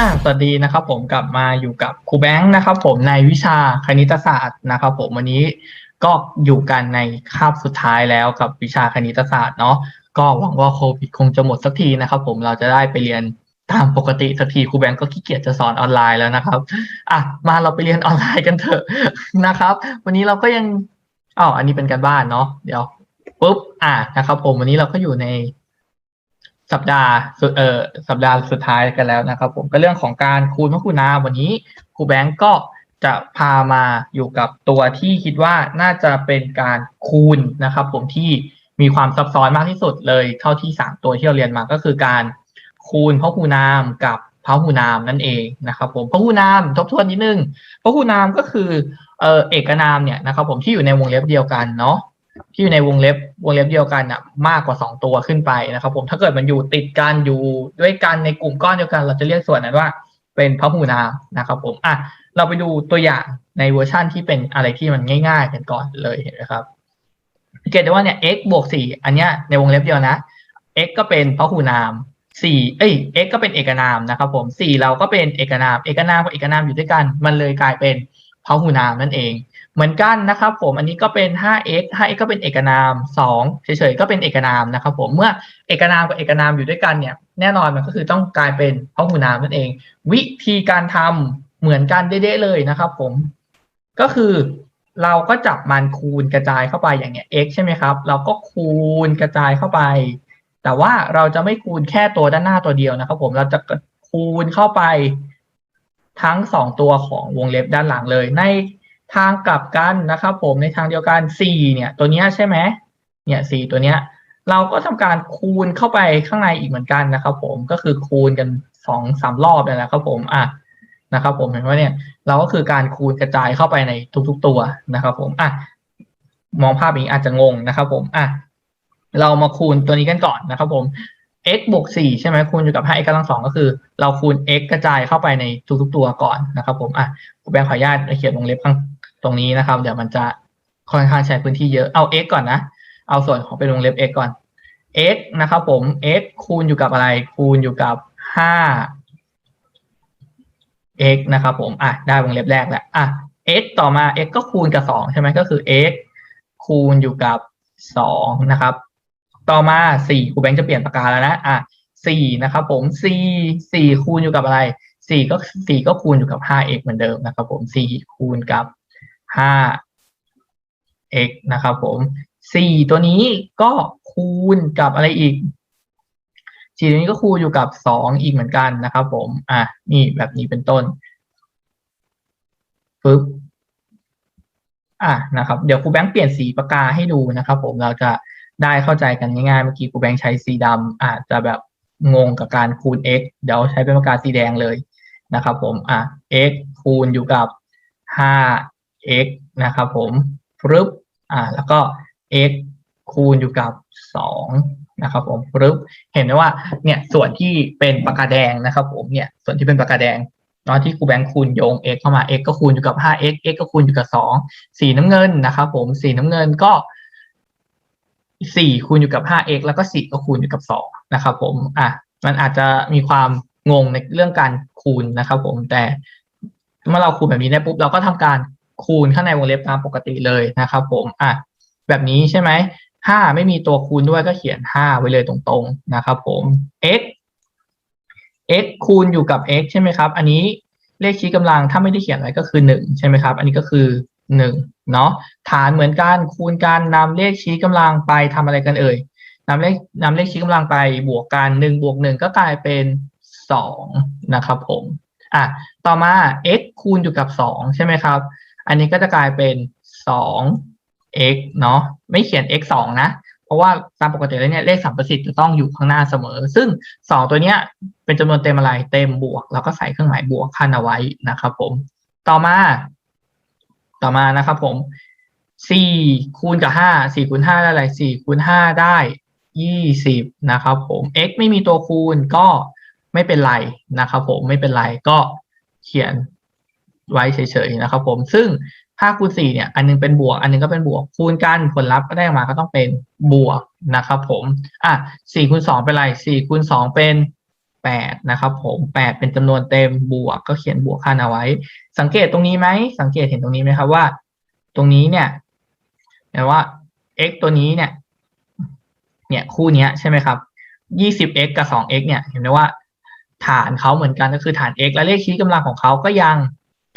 อ่าสวัสดีนะครับผมกลับมาอยู่กับครูแบงค์นะครับผมในวิชาคณิตศาสตร์นะครับผมวันนี้ก็อยู่กันในคาบสุดท้ายแล้วกับวิชาคณิตศาสตร์เนาะก็หวังว่าโควิดคงจะหมดสักทีนะครับผมเราจะได้ไปเรียนตามปกติสักทีครูแบงค์ก็ขี้เกียจจะสอนออนไลน์แล้วนะครับอะมาเราไปเรียนออนไลน์กันเถอะนะครับ วันนี้เราก็ยังอ๋ออันนี้เป็นการบ้านเนาะเดี๋ยวปุ๊บอะนะครับผมวันนี้เราก็อยู่ใน สัปดาห์สุดเอ่อสัปดาห์สุดท้ายกันแล้วนะครับ ผมก็เรื่องของการคูณพคูณนาวันนี้ครูแบงก์ก็จะพามาอยู่กับตัวที่คิดว่าน่าจะเป็นการคูณนะครับ ผมที่มีความซับซ้อนมากที่สุดเลยเท่าที่สามตัวที่เราเรียนมาก็คือการคูณพหูนามกับพหูนามนั่นเองนะครับผมพหูนามทบทวนนิดนึงพหูนามก็คือเออเอกนามเนี่ยนะครับ ผมที่อยู่ในวงเล็บเดียวกันเนาะ ที่อยู่ในวงเล็บวงเล็บเดียวกันอะมากกว่าสองตัวขึ้นไปนะครับ ผมถ้าเกิดมันอยู่ติดกันอยู่ด้วยกันในกลุ่มก้อนเดียวกัน เราจะเรียกส่วนนั้นว่าเป็นพหูนามนะครับผมอะเราไปดูตัวอย่างในเวอร์ชั่นที่เป็นอะไรที่มันง่าย ๆ กันก่อนเลยเห็นไหมครับสังเกตได้ว่าเนี่ย x บวกสี่อันเนี้ยในวงเล็บเดียวนะ x ก็เป็นพหูนามสี่เอ้ย x ก็เป็นเอกนามนะครับผมสี่เราก็เป็นเอกนาม เอกนามกับเอกนามอยู่ด้วยกัน มันเลยกลายเป็นพหูนามนั่นเอง เหมือนกันนะครับผมอันนี้ก็เป็น 5x 5x ก็เป็นเอกนาม 2 เฉยๆ ก็เป็นเอกนามนะครับผมเมื่อเอกนามกับเอกนามอยู่ด้วยกันเนี่ยแน่นอนมันก็คือต้องกลายเป็นพหูนามนั่นเอง วิธีการทำเหมือนกันเด้ๆเลยนะครับผม ก็คือเราก็จับมันคูณกระจายเข้าไปอย่างเงี้ย x ใช่ไหมครับ เราก็คูณกระจายเข้าไป แต่ว่าเราจะไม่คูณแค่ตัวด้านหน้าตัวเดียวนะครับ ผมเราจะคูณเข้าไปทั้งสองตัวของวงเล็บด้านหลังเลย ใน ทางกลับกันนะครับ ผมในทางเดียวกัน4เนี่ย ตัวเนี้ยใช่ไหมเนี่ย4ตัวเนี้ย เราก็ทำการคูณเข้าไปข้างในอีกเหมือนกันนะครับ ผมก็คือคูณกันสองสามรอบเลยนะครับ ผมอะนะครับ ผมเห็นว่าเนี่ย เราก็คือการคูณกระจายเข้าไปในทุก ๆ ตัวนะครับ ผมอะมองภาพนี้อาจจะงงนะครับ ผมอะเรามาคูณตัวนี้กันก่อนนะครับ ผม x บวกสี่ใช่ไหมคูณอยู่กับ 5x กำลังสองก็คือ เราคูณ x กระจายเข้าไปในทุกๆตัวก่อนนะครับ ผมอะผมแบงขออนุญาตเขียนวงเล็บข้าง ตรงนี้นะครับ เดี๋ยวมันจะค่อนข้างใช้พื้นที่เยอะเอา x ก่อนนะ เอาส่วนของเป็นวงเล็บ x ก่อน x นะครับผม x คูณอยู่กับอะไร คูณอยู่กับ5 x นะครับผมอะได้วงเล็บแรกแล้วอะ x ต่อมา x ก็คูณกับ2ใช่ไหมก็คือ x คูณอยู่กับ2นะครับ ต่อมาสี่ครูแบงค์จะเปลี่ยนปากกาแล้วนะอะสี่นะครับผมสี่สี่คูณอยู่กับอะไรสี่ก็สี่ก็คูณอยู่กับห้า x เหมือนเดิมนะครับผมสี่คูณกับ ห้า x นะครับผมสี่ตัวนี้ก็คูณกับอะไรอีกสี่ตัวนี้ก็คูณอยู่กับสองอีกเหมือนกันนะครับ ผม อะนี่แบบนี้เป็นต้นปึ๊บอะนะครับ เดี๋ยวครูแบงค์เปลี่ยนสีปากกาให้ดูนะครับ ผมเราจะได้เข้าใจกันง่ายๆเมื่อกี้ครูแบงค์ใช้สีดำอาจจะแบบงงกับการคูณ x เดี๋ยวใช้เป็นปากกาสีแดงเลยนะครับ ผมอะ x คูณอยู่กับ5 x นะครับผมปึ๊บอ่าแล้วก็ x คูณอยู่กับ 2 นะครับผมปึ๊บเห็นไหมว่าเนี่ยส่วนที่เป็นปากกาแดงนะครับผมเนี่ยส่วนที่เป็นปากกาแดงตอนที่ครูแบงค์คูณโยง x เข้ามา x ก็คูณอยู่กับ 5x x ก็คูณอยู่กับ 2 สีน้ำเงินนะครับผมสีน้ำเงินก็สี่คูณอยู่กับ 5x แล้วก็สี่ก็คูณอยู่กับ 2 นะครับผมอะมันอาจจะมีความงงในเรื่องการคูณนะครับผมแต่เมื่อเราคูณแบบนี้ได้ปุ๊บเราก็ทำการ คูณข้างในวงเล็บตามปกติเลยนะครับ ผมอะแบบนี้ใช่ไหมห้าไม่มีตัวคูณด้วยก็เขียนห้าไว้เลยตรงๆนะครับ ผม x x คูณอยู่กับ x ใช่ไหมครับ อันนี้เลขชี้กำลังถ้าไม่ได้เขียนอะไว้ก็คือหนึ่งใช่ไหมครับ อันนี้ก็คือหนึ่งเนาะฐานเหมือนกันคูณกันนำเลขชี้กำลังไปทำอะไรกันเอ่ยนำเลขนำเลขชี้กำลังไปบวกกันหนึ่งบวกหนึ่งก็กลายเป็นสองนะครับผมอะต่อมา x คูณอยู่กับสองใช่ไหมครับ อันนี้ก็จะกลายเป็นสอง x เนาะไม่เขียน x สองนะ เพราะว่าตามปกติแล้วเนี่ยเลขสัมประสิทธิ์จะต้องอยู่ข้างหน้าเสมอ ซึ่งสองตัวเนี้ยเป็นจำนวนเต็มอะไรเต็มบวก เราก็ใส่เครื่องหมายบวกขั้นเอาไว้นะครับผม ต่อมา ต่อมานะครับผมสี่คูณกับห้าสี่คูณห้าได้อะไรสี่คูณห้าได้ยี่สิบนะครับผม x ไม่มีตัวคูณก็ไม่เป็นไรนะครับผมไม่เป็นไรก็เขียน ไว้เฉยๆนะครับ ผมซึ่งห้าคูณสี่เนี่ยอันนึงเป็นบวก อันนึงก็เป็นบวกคูณกันผลลัพธ์ก็ได้ออกมาก็ต้องเป็นบวกนะครับผมอะสี่คูณสองเป็นไรสี่คูณสองเป็นแปดนะครับผมแปดเป็นจำนวนเต็มบวกก็เขียนบวกขั้นเอาไว้ สังเกตตรงนี้ไหมสังเกตเห็นตรงนี้ไหมครับว่า ตรงนี้เนี่ยเห็นว่า x ตัวนี้เนี่ย เนี่ยคู่เนี้ยใช่ไหมครับยี่สิบ x กับสอง x เนี่ย เห็นไหมว่า ฐานเขาเหมือนกันก็คือฐาน x และเลขชี้กำลังของเขาก็ยัง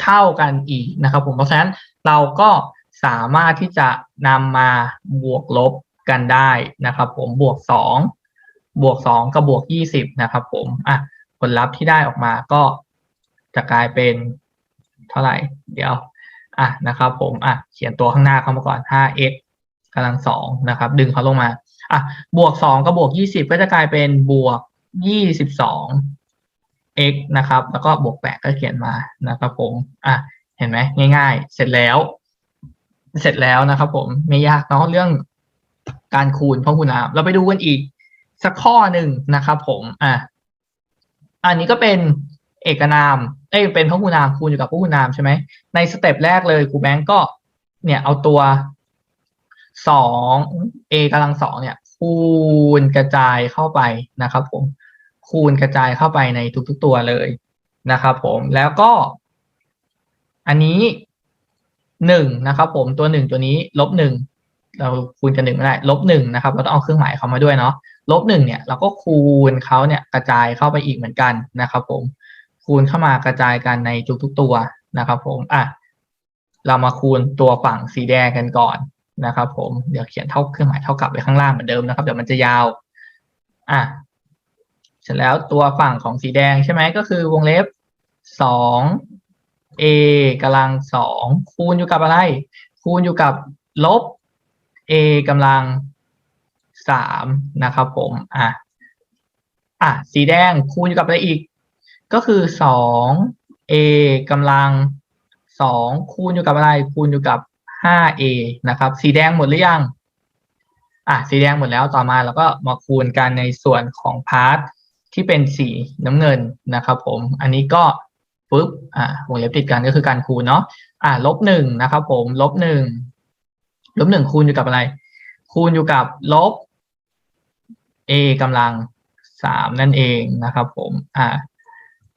เท่ากันอีกนะครับผมเพราะฉะนั้นเราก็สามารถที่จะนำมาบวกลบกันได้นะครับ ผมบวกสองบวกสองกับบวกยี่สิบนะครับ ผมอะผลลัพธ์ที่ได้ออกมาก็จะกลายเป็นเท่าไหร่ เดี๋ยวอะนะครับ ผมอะเขียนตัวข้างหน้าเข้ามาก่อน 5x กำลังสองนะครับ ดึงเขาลงมาอะบวกสองกับบวกยี่สิบก็จะกลายเป็นบวกยี่สิบสอง x นะครับ แล้วก็บวกแปดก็เขียนมานะครับผมอะเห็นไหมง่าย ๆ เสร็จแล้ว เสร็จแล้วนะครับ ผมไม่ยากเนาะเรื่องการคูณพหูนามเราไปดูกันอีกสักข้อหนึ่งนะครับ ผมอะอันนี้ก็เป็นเอกนาม เอ้ยเป็นพหูนามคูณอยู่กับพหูนามใช่ไหมในสเต็ปแรกเลยครูแบงก์ก็ เนี่ยเอาตัวสอง a กำลังสองเนี่ย คูณกระจายเข้าไปนะครับ ผม คูณกระจายเข้าไปในทุกๆตัวเลยนะครับผมแล้วก็ อันนี้หนึ่งนะครับผมตัวหนึ่งตัวนี้ลบหนึ่งเราคูณกันหนึ่งไม่ได้ลบหนึ่งนะครับเราต้องเอาเครื่องหมายเขามาด้วยเนาะลบหนึ่งเนี่ยเราก็คูณเขาเนี่ยกระจายเข้าไปอีกเหมือนกันนะครับผมคูณเข้ามากระจายกันในทุกๆตัวนะครับ ผมอะเรามาคูณตัวฝั่งสีแดงกันก่อนนะครับ ผมเดี๋ยวเขียนเท่าเครื่องหมายเท่ากับไว้ข้างล่างเหมือนเดิมนะครับเดี๋ยวมันจะยาว อะ เสร็จแล้วตัวฝั่งของสีแดงใช่ไหมก็คือวงเล็บสอง a กำลังสองคูณอยู่กับอะไร คูณอยู่กับลบ a กำลังสามนะครับผมอะอะสีแดงคูณอยู่กับอะไรอีก ก็คือสอง a กำลังสองคูณอยู่กับอะไร คูณอยู่กับห้า a นะครับ สีแดงหมดหรือยังอะสีแดงหมดแล้วต่อมาเราก็มาคูณกันในส่วนของพาร์ท ที่เป็นสีน้ำเงินนะครับผม อันนี้ก็ปุ๊บอ่าวงเล็บติดกันก็คือการคูณเนาะอ่าลบหนึ่งนะครับผมลบหนึ่งลบหนึ่งคูณอยู่กับอะไร คูณอยู่กับลบ a กำลังสามนั่นเองนะครับผมอ่า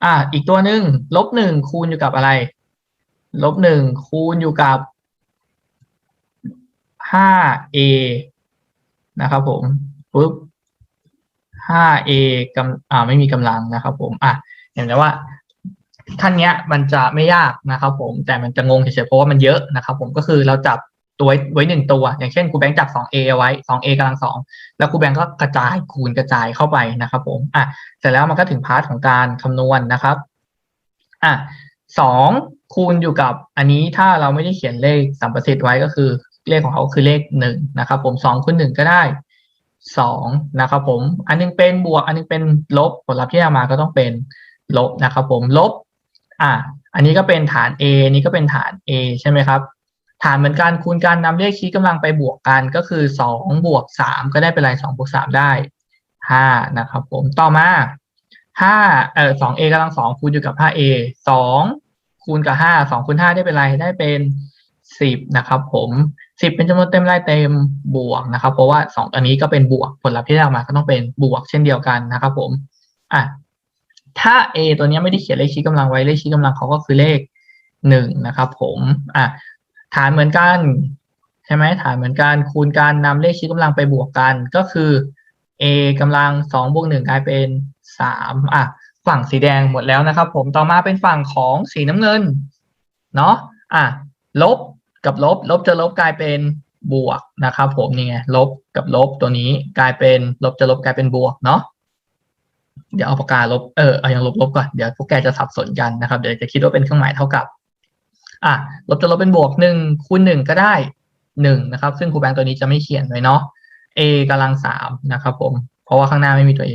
อ่าอีกตัวหนึ่งลบหนึ่งคูณอยู่กับอะไร ลบหนึ่งคูณอยู่กับห้า a นะครับผมปุ๊บ 5a กำอ่าไม่มีกำลังนะครับผมอะเห็นไหมว่าท่านเนี้ยมันจะไม่ยากนะครับผมแต่มันจะงงเฉยๆเพราะว่ามันเยอะนะครับผมก็คือเราจับตัวไว้หนึ่งตัว อย่างเช่นครูแบงค์จับ 2a ไว้ 2a กำลังสองแล้วครูแบงค์ก็กระจายคูณกระจายเข้าไปนะครับผมอะเสร็จแล้วมันก็ถึงพาร์ทของการคำนวณนะครับอะสองคูณอยู่กับอันนี้ถ้าเราไม่ได้เขียนเลขสัมประสิทธิ์ไว้ก็คือเลขของเขาคือเลขหนึ่งนะครับผมสองคูณหนึ่งก็ได้ สองนะครับผม อันนึงเป็นบวก อันนึงเป็นลบผลลัพธ์ที่ได้มาก็ต้องเป็นลบนะครับผมลบ อะอันนี้ก็เป็นฐาน a อันนี้ก็เป็นฐาน a ใช่ไหมครับ ฐานเหมือนกันคูณกันนำเลขชี้กำลังไปบวกกันก็คือสองบวกสามก็ได้เป็นไรสองบวกสามได้ห้านะครับผมต่อมาห้าเอ่อสอง a กำลังสองคูณอยู่กับห้า a สองคูณกับห้าสองคูณห้าได้เป็นไรได้เป็นสิบนะครับผม สิบเป็นจำนวนเต็มรายเต็มบวกนะครับ เพราะว่าสองอันนี้ก็เป็นบวกผลลัพธ์ที่ได้ออกมาก็ต้องเป็นบวกเช่นเดียวกันนะครับ ผมอะถ้า a ตัวนี้ไม่ได้เขียนเลขชี้กำลังไว้เลขชี้กำลังเขาก็คือเลขหนึ่งนะครับ ผมอะฐานเหมือนกันใช่ไหมฐานเหมือนกันคูณการนำเลขชี้กำลังไปบวกกันก็คือ a กำลังสองบวกหนึ่งกลายเป็นสามอะฝั่งสีแดงหมดแล้วนะครับ ผมต่อมาเป็นฝั่งของสีน้ำเงินเนาะอะลบ กับลบ ลบจะลบกลายเป็นบวกนะครับ ผมนี่ไงลบกับลบตัวนี้กลายเป็นลบจะลบกลายเป็นบวกเนาะเดี๋ยวเอาปากกาลบเออเอายังลบลบก่อนเดี๋ยวพวกแกจะสับสนกันนะครับเดี๋ยวจะคิดว่าเป็นเครื่องหมายเท่ากับอะลบจะลบเป็นบวกหนึ่งคูณหนึ่งก็ได้หนึ่งนะครับ ซึ่งครูแบงค์ตัวนี้จะไม่เขียนไว้เนาะ a กำลังสามนะครับ ผม เพราะว่าข้างหน้าไม่มีตัว a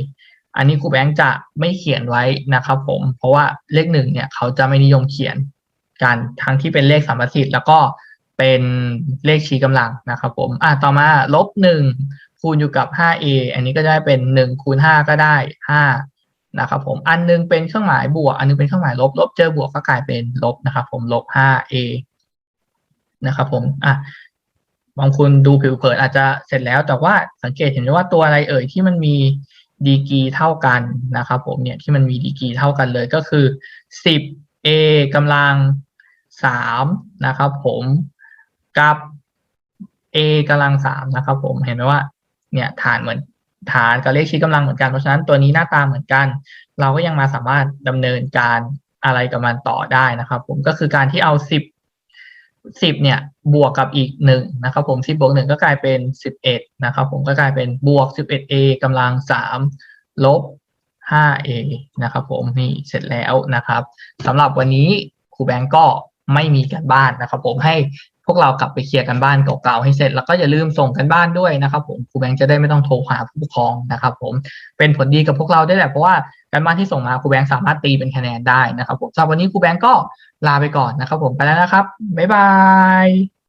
อันนี้ครูแบงค์จะไม่เขียนไว้นะครับ ผม เพราะว่าเลขหนึ่งเนี่ยเขาจะไม่นิยมเขียนการทั้งที่เป็นเลขสามประสิทธิ์แล้วก็ เป็นเลขชี้กำลังนะครับผมอะต่อมาลบหนึ่งคูณอยู่กับ 5a อันนี้ก็ได้เป็น 1 คูณ 5 ก็ได้ 5 นะครับผม อันนึงเป็นเครื่องหมายบวก อันนึงเป็นเครื่องหมายลบ ลบเจอบวกก็กลายเป็นลบนะครับผม ลบ 5a นะครับผม อะ บางคนดูผิวเผินอาจจะเสร็จแล้ว แต่ว่าสังเกตเห็นว่าตัวอะไรเอ่ยที่มันมีดีกรีเท่ากันนะครับผมเนี่ยที่มันมีดีกรีเท่ากันเลยก็คือสิบ a กำลังสามนะครับผม กับ a กำลังสามนะครับ ผมเห็นไหมว่า เนี่ยฐานเหมือนฐานกับเลขชี้กำลังเหมือนกันเพราะฉะนั้นตัวนี้หน้าตาเหมือนกัน เราก็ยังมาสามารถดำเนินการอะไรกับมันต่อได้นะครับ ผมก็คือการที่เอาสิบสิบเนี่ยบวกกับอีกหนึ่งนะครับ ผมสิบบวกหนึ่งก็กลายเป็นสิบเอ็ดนะครับ ผมก็กลายเป็นบวกสิบเอ็ด a กำลังสามลบห้า a นะครับ ผมนี่เสร็จแล้วนะครับสำหรับวันนี้ครูแบงก์ก็ไม่มีกันบ้านนะครับ ผมให้ วกเรากลับไปเคลียร์กันบ้านเก่าๆให้เสร็จ แล้วก็อย่าลืมส่งกันบ้านด้วยนะครับผมครูแบงค์จะได้ไม่ต้องโทรหาผู้ปกครองนะครับผมเป็นผลดีกับพวกเราได้แหละเพราะว่าการบ้านที่ส่งมาครูแบงค์สามารถตีเป็นคะแนนได้นะครับผมสำหรับวันนี้ครูแบงค์ก็ลาไปก่อนนะครับผมไปแล้วนะครับบ๊ายบาย